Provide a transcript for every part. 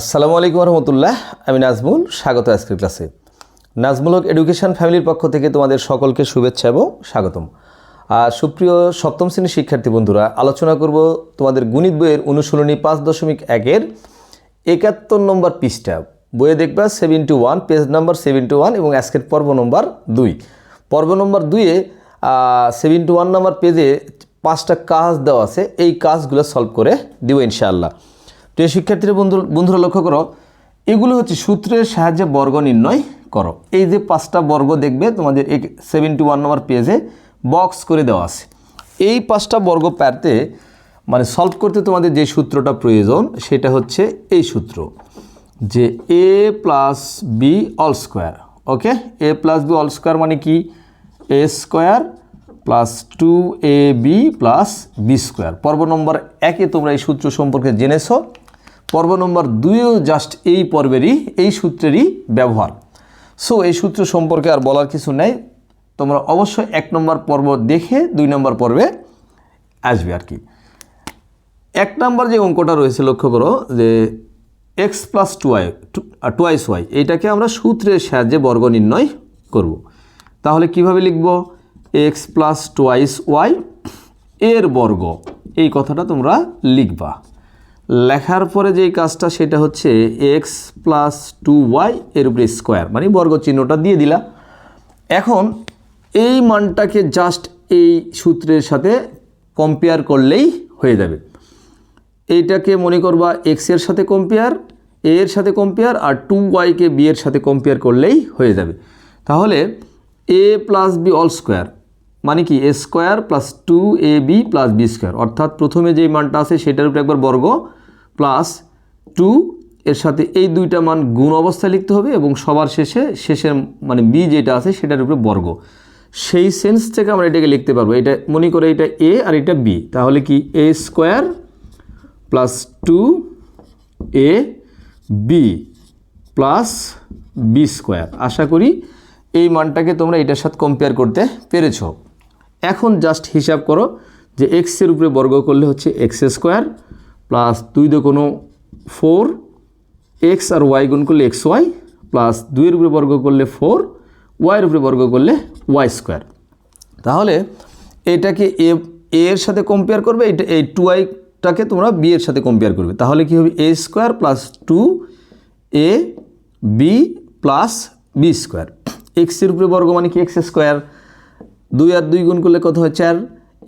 আসসালামু আলাইকুম রহমতুল্লাহ, আমি নাজমুল, স্বাগত আজকের ক্লাসে। নাজমুল হক এডুকেশন ফ্যামিলির পক্ষ থেকে তোমাদের সকলকে শুভেচ্ছা এবং স্বাগতম। আর সুপ্রিয় সপ্তম শ্রেণির শিক্ষার্থী বন্ধুরা, আলোচনা করব তোমাদের গণিত বইয়ের অনুশীলনী পাঁচ দশমিক একের একাত্তর নম্বর পৃষ্ঠা। বইয়ে দেখবা seventy one page number seventy one এবং আজকের পর্ব নম্বর দুই। পর্ব নম্বর দুইয়ে সেভেন্টি ওয়ান নম্বর পেজে পাঁচটা কাজ দেওয়া আছে, এই কাজগুলো সলভ করে দিব ইনশাআল্লাহ। প্রিয় শিক্ষার্থীরা, বন্ধু বন্ধুরা, লক্ষ্য করো, এগুলো হচ্ছে সূত্রের সাহায্যে বর্গ নির্ণয় করো। এই যে পাঁচটা বর্গ দেখবে, তোমাদের এক সেভেন্টি ওয়ান নম্বর পেজে বক্স করে দেওয়া আছে। এই পাঁচটা বর্গ প্যারতে মানে সলভ করতে তোমাদের যে সূত্রটা প্রয়োজন, সেটা হচ্ছে এই সূত্র, যে A plus B all square okay A plus B all square মানে কি? A square plus two A B plus B square পর্ব নম্বর একে তোমরা এই সূত্র সম্পর্কে জেনেছো। পর্ব নম্বর দুইও জাস্ট এই পর্বেরই, এই সূত্রেরই ব্যবহার। সো এই সূত্র সম্পর্কে আর বলার কিছু নেই। তোমরা অবশ্যই এক নম্বর পর্ব দেখে দুই নম্বর পর্বে আসবে আর কি। এক নম্বর যে অঙ্কটা রয়েছে, লক্ষ্য করো, যে X plus two Y twice Y এইটাকে আমরা সূত্রের সাহায্যে বর্গ নির্ণয় করব। তাহলে কীভাবে লিখব? এক্স প্লাস টুয়াইস ওয়াই এর বর্গ। এই কথাটা তোমরা লিখবা। লেখার পরে যেই কাজটা সেটা হচ্ছে এক্স প্লাস টু ওয়াই এর উপরে স্কোয়ার মানে বর্গ চিহ্নটা দিয়ে দিলা। এখন এই মানটাকে জাস্ট এই সূত্রের সাথে কম্পেয়ার করলেই হয়ে যাবে। এইটাকে মনে করবা এক্সের সাথে কম্পেয়ার এর সাথে কম্পেয়ার আর টু ওয়াইকে বি এর সাথে কম্পেয়ার করলেই হয়ে যাবে। তাহলে A plus B all square মানে কি? A square plus two A B plus B square অর্থাৎ প্রথমে যে মানটা আছে সেটার উপরে একবার বর্গ প্লাস টু এর সাথে এই দুইটা মান গুণ অবস্থায় লিখতে হবে এবং সবার শেষে শেষের মানে বি যেটা আছে সেটার উপরে বর্গ। সেই সেন্স থেকে আমরা এটাকে লিখতে পারব। এটা মনে করে এটা এ আর এটা বি তাহলে কি? A square plus two A B plus B square আশা করি এই মানটাকে তোমরা এটার সাথে কম্পেয়ার করতে পেরেছ। এখন জাস্ট হিসাব করো যে এক্সের উপরে বর্গ করলে হচ্ছে এক্স স্কোয়ার প্লাস দুই দো কোনো ফোর এক্স আর ওয়াই গুণ করলে এক্স ওয়াই প্লাস দুইয়ের উপরে বর্গ করলে ফোর ওয়াইয়ের উপরে বর্গ করলে ওয়াই স্কোয়ার তাহলে এটাকে এ এর সাথে কম্পেয়ার করবে, এটা এই টু আইটাকে তোমরা বি এর সাথে কম্পেয়ার করবে। তাহলে কী হবে? A square plus two A B plus B square এক্সের উপরে বর্গ মানে কি? এক্স স্কোয়ার দুই আর দুই গুণ করলে কত হয় চার?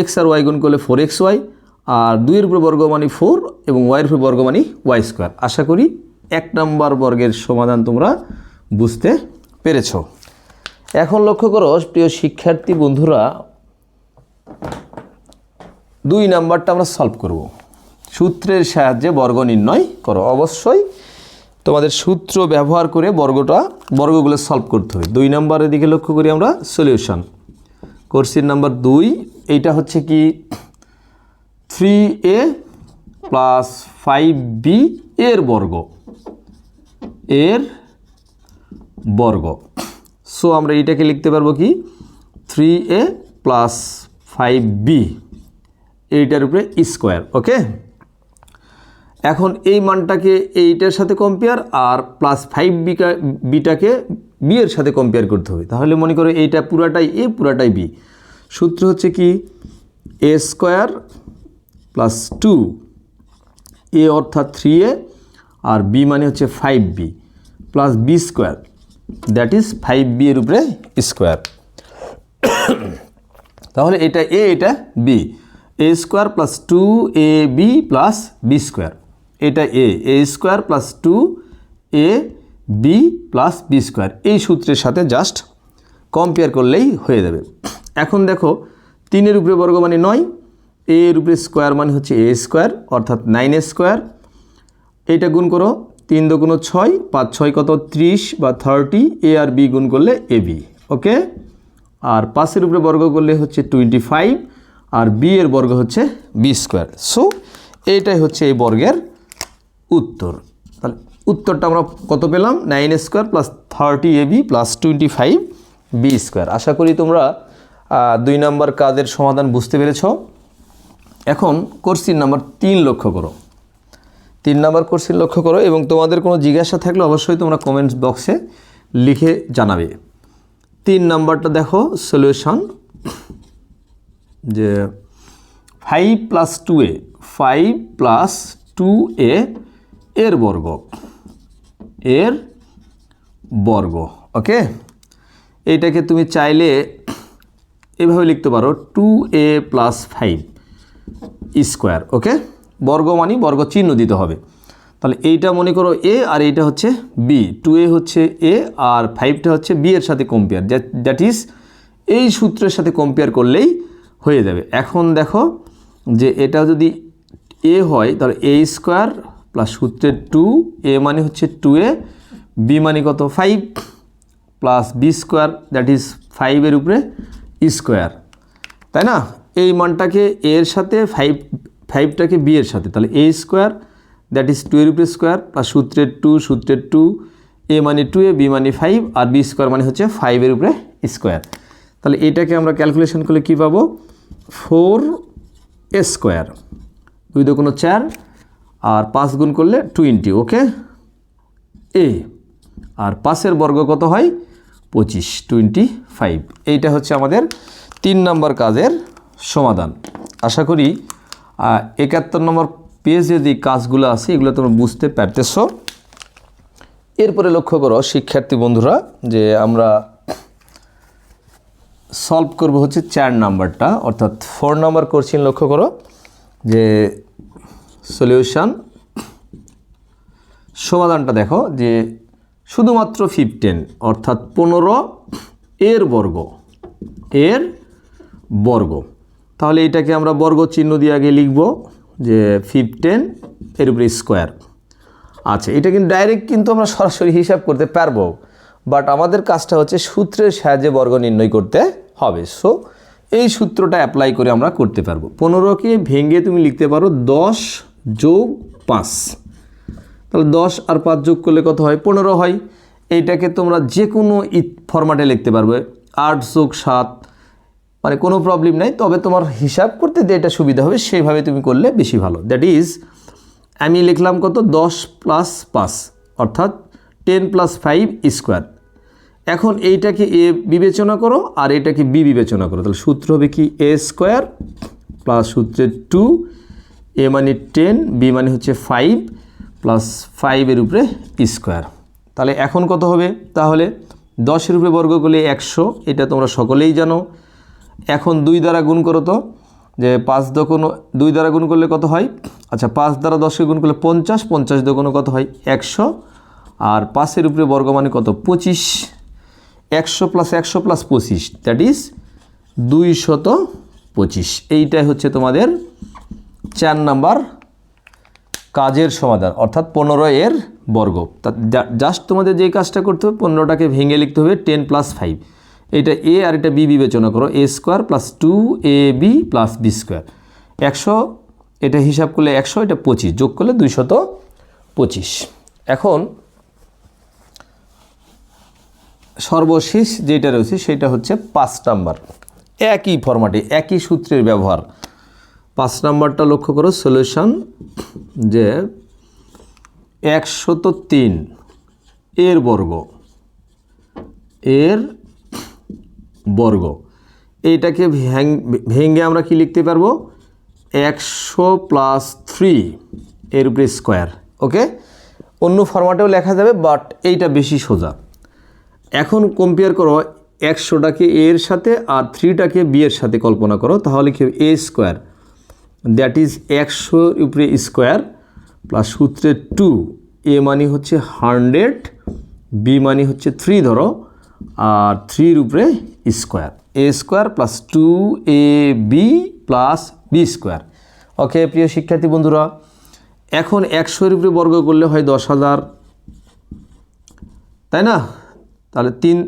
এক্স আর ওয়াই গুণ করলে ফোর এক্স ওয়াই, আর দুইয়ের উপরে বর্গ মানে ফোর এবং ওয়াইয়ের উপরে বর্গ মানে ওয়াই স্কোয়ার। আশা করি এক নম্বর বর্গের সমাধান তোমরা বুঝতে পেরেছ। এখন লক্ষ্য করো, প্রিয় শিক্ষার্থী বন্ধুরা, দুই নাম্বারটা আমরা সলভ করব। সূত্রের সাহায্যে বর্গ নির্ণয় করো। অবশ্যই তোমাদের সূত্র ব্যবহার করে বর্গটা, বর্গগুলো সলভ করতে হবে। দুই নাম্বারের দিকে লক্ষ্য করি আমরা সলিউশন কোর্সের নাম্বার দুই, এইটা হচ্ছে কি three A plus five B এর বর্গ এর বর্গ। সো আমরা এইটাকে লিখতে পারব কি three A plus five B, এইটার উপরে স্কোয়ার, ওকে? এখন এই মানটাকে এইটার সাথে কম্পেয়ার আর প্লাস ফাইভ বিটাকে বি এর সাথে কম্পেয়ার করতে হবে। তাহলে মনে করো এইটা পুরাটাই এ পুরাটাই বি সূত্র হচ্ছে কি? A square plus two A অর্থাৎ থ্রি এ আর বি মানে হচ্ছে five B plus B square that is five B এর উপরে স্কোয়ার তাহলে এটা এ এটা B A square plus two A B plus B square এটা A A square plus two A B plus B square এই সূত্রের সাথে জাস্ট কম্পেয়ার করলেই হয়ে যাবে। এখন দেখো, তিনের উপরে বর্গ মানে নয় এ এর উপরে স্কোয়ার মানে হচ্ছে এ স্কোয়ার অর্থাৎ নাইন স্কোয়ার এইটা গুণ করো, তিন দুগুণ ছয়, পাঁচ ছয় কত? ত্রিশ বা থার্টি এ আর বি গুণ করলে এ বি ওকে? আর পাঁচের উপরে বর্গ করলে হচ্ছে টোয়েন্টি ফাইভ আর বি এর বর্গ হচ্ছে বি স্কোয়ার সো এইটাই হচ্ছে এই বর্গের উত্তর। উত্তরটা আমরা কত পেলাম? Nine square plus thirty A B plus twenty five B square আশা করি তোমরা দুই নম্বর কাজের সমাধান বুঝতে পেরেছ। এখন কোর্সির নাম্বার তিন লক্ষ্য করো। তিন নাম্বার কোশ্চেন লক্ষ্য করো এবং তোমাদের কোনো জিজ্ঞাসা থাকলে অবশ্যই তোমরা কমেন্টস বক্সে লিখে জানাবে। তিন নাম্বারটা দেখো সলিউশন যে five plus two A five plus two A এর বর্গ। এর বর্গ ওকে এইটাকে তুমি চাইলে এভাবে লিখতে পারো two A plus five square okay বর্গ মানি বর্গ চিহ্ন দিতে হবে। তাহলে এইটা মনে করো এ আর এইটা হচ্ছে বি টু এ হচ্ছে এ আর ফাইভটা হচ্ছে বি এর সাথে কম্পেয়ার দ্যাট ইজ এই সূত্রের সাথে কম্পেয়ার করলেই হয়ে যাবে। এখন দেখো যে এটা যদি এ হয়, তাহলে এ স্কোয়ার প্লাস সূত্রের টু এ মানে হচ্ছে টু এ বি মানে কত? Five plus B square that is ফাইভের উপরে স্কোয়ার তাই না? এই মানটাকে এর সাথে ফাইভ ফাইভটাকে বি এর সাথে। তাহলে A square that is two এর উপরে স্কোয়ার প্লাস সূত্রের টু সূত্রের টু এ মানে টু এ বি মানে ফাইভ আর বি স্কোয়ার মানে হচ্ছে ফাইভের উপরে স্কোয়ার তাহলে এটাকে আমরা ক্যালকুলেশন করলে কী পাবো? ফোর এ স্কোয়ার দুই কোনো চার? আর পাঁচ গুণ করলে টোয়েন্টি ওকে এ আর পাঁচের বর্গ কত হয়? পঁচিশ টোয়েন্টি ফাইভ এইটা হচ্ছে আমাদের তিন নম্বর কাজের সমাধান। আশা করি একাত্তর নম্বর পেজে যে কাজগুলো আছে, এগুলো তোমরা বুঝতে পারতেছো। এরপরে লক্ষ্য করো, শিক্ষার্থী বন্ধুরা, যে আমরা সলভ করব হচ্ছে চার নাম্বারটা, অর্থাৎ ফোর নাম্বার কোশ্চেন লক্ষ্য করো, যে সলিউশন। সমাধানটা দেখো যে শুধুমাত্র ফিফটেন অর্থাৎ পনেরো এর বর্গ এর বর্গ। তাহলে এটাকে আমরা বর্গ চিহ্ন দিয়ে আগে লিখব যে ফিফটেন এর উপরে স্কোয়ার আচ্ছা এটা কিন্তু ডাইরেক্ট কিন্তু আমরা সরাসরি হিসাব করতে পারব বাট আমাদের কাজটা হচ্ছে সূত্রের সাহায্যে বর্গ নির্ণয় করতে হবে। সো এই সূত্রটা অ্যাপ্লাই করে আমরা করতে পারব। পনেরোকে ভেঙে তুমি লিখতে পারো দশ যোগ পাঁচ। তাহলে দশ আর পাঁচ যোগ করলে কত হয়? পনেরো হয়। এইটাকে তোমরা যে কোনো ফরম্যাটে লিখতে পারবে। আট যোগ সাত মানে কোনো প্রবলেম নাই। তবে তোমার হিসাব করতে যেটা সুবিধা হবে, সেইভাবে তুমি করলে বেশি ভালো। দ্যাট ইজ আমি লিখলাম কত? দশ প্লাস পাঁচ, অর্থাৎ টেন প্লাস ফাইভ স্কোয়ার এখন এইটাকে এ বিবেচনা করো আর এটাকে বি বিবেচনা করো। তাহলে সূত্র হবে কি? এ স্কোয়ার প্লাস সূত্রের টু এ মানে টেন বি মানে হচ্ছে ফাইভ প্লাস ফাইভের উপরে স্কোয়ার তাহলে এখন কত হবে? তাহলে দশের উপরে বর্গ করলে একশো, এটা তোমরা সকলেই জানো। এখন দুই দ্বারা গুণ করো তো, যে পাঁচ দোকান, দুই দ্বারা গুণ করলে কত হয়? আচ্ছা পাঁচ দ্বারা দশকে গুণ করলে পঞ্চাশ পঞ্চাশ দোকানো কত হয়? একশো। আর পাঁচের উপরে বর্গ মানে কত? পঁচিশ। একশো প্লাস একশো প্লাস পঁচিশ দ্যাট ইজ দুই শত পঁচিশ। এইটাই হচ্ছে তোমাদের চার নাম্বার কাজের সমাধান, অর্থাৎ পনেরো এর বর্গ। তা জাস্ট তোমাদের যে কাজটা করতে হবে, পনেরোটাকে ভেঙে লিখতে হবে টেন প্লাস ফাইভ এটা এ আর এটা বি বিবেচনা করো A square plus two A B plus B square একশো, এটা হিসাব করলে একশো, এটা পঁচিশ। যোগ করলে দুইশত পঁচিশ। এখন সর্বশেষ যেটা রয়েছে, সেটা হচ্ছে পাঁচ নাম্বার। একই ফরম্যাটে একই সূত্রের ব্যবহার। নাম্বারটা লক্ষ্য করো সলিউশন যে একশত তিন, এর বর্গ এর বর্গ। এইটাকে ভ্যাং- ভেঙে আমরা কি লিখতে পারব? একশো প্লাস থ্রি এর উপরে স্কোয়ার ওকে অন্য ফরম্যাটেও লেখা যাবে বাট এইটা বেশি সোজা। এখন কম্পেয়ার করো, একশোটাকে এর সাথে আর থ্রিটাকে বি এর সাথে কল্পনা করো, তাহলে কি এ স্কোয়ার দ্যাট ইজ একশোর উপরে স্কোয়ার প্লাস সূত্রে টু এ মানে হচ্ছে হান্ড্রেড বি মানে হচ্ছে থ্রি ধরো, আর থ্রির উপরে square A square plus two A B plus B square okay প্রিয় শিক্ষার্থী বন্ধুরা, এখন একশোর উপরে বর্গ করলে হয় দশ হাজার। তাই না? তাহলে তিন,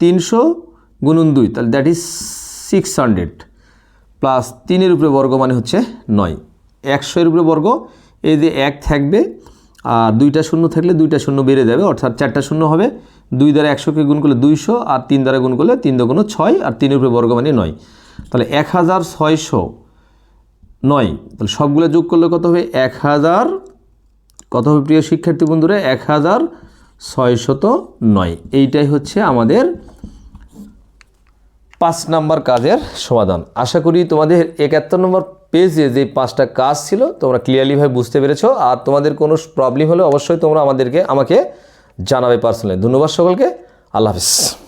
তিনশো গুণন দুই, তাহলে that is six hundred plus তিনের উপরে বর্গ মানে হচ্ছে নয়। একশো এর উপরে বর্গ, এই যে এক থাকবে, আর দুইটা শূন্য থাকলে দুইটা শূন্য বেড়ে যাবে, অর্থাৎ চারটা শূন্য হবে। দুই দ্বারা একশোকে গুণ করলে দুইশো, আর তিন দ্বারা গুণ করলে তিন দুগুণ ছয়, আর তিনের উপরে বর্গ মানে নয়। তাহলে এক হাজার ছয়শো নয়। তাহলে সবগুলো যোগ করলে কত হবে? এক হাজার কত হবে প্রিয় শিক্ষার্থী বন্ধুরা? এক হাজার ছয়শত নয়। এইটাই হচ্ছে আমাদের পাঁচ নম্বর কাজের সমাধান। আশা করি তোমাদের একাত্তর নম্বর পেজে যে পাঁচটা কাজ ছিল, তোমরা ক্লিয়ারলিভাবে বুঝতে পেরেছ। আর তোমাদের কোনো প্রবলেম হলে অবশ্যই তোমরা আমাদেরকে, আমাকে জানাবে পার্সোনালি ধন্যবাদ সকলকে। আল্লাহ হাফিজ।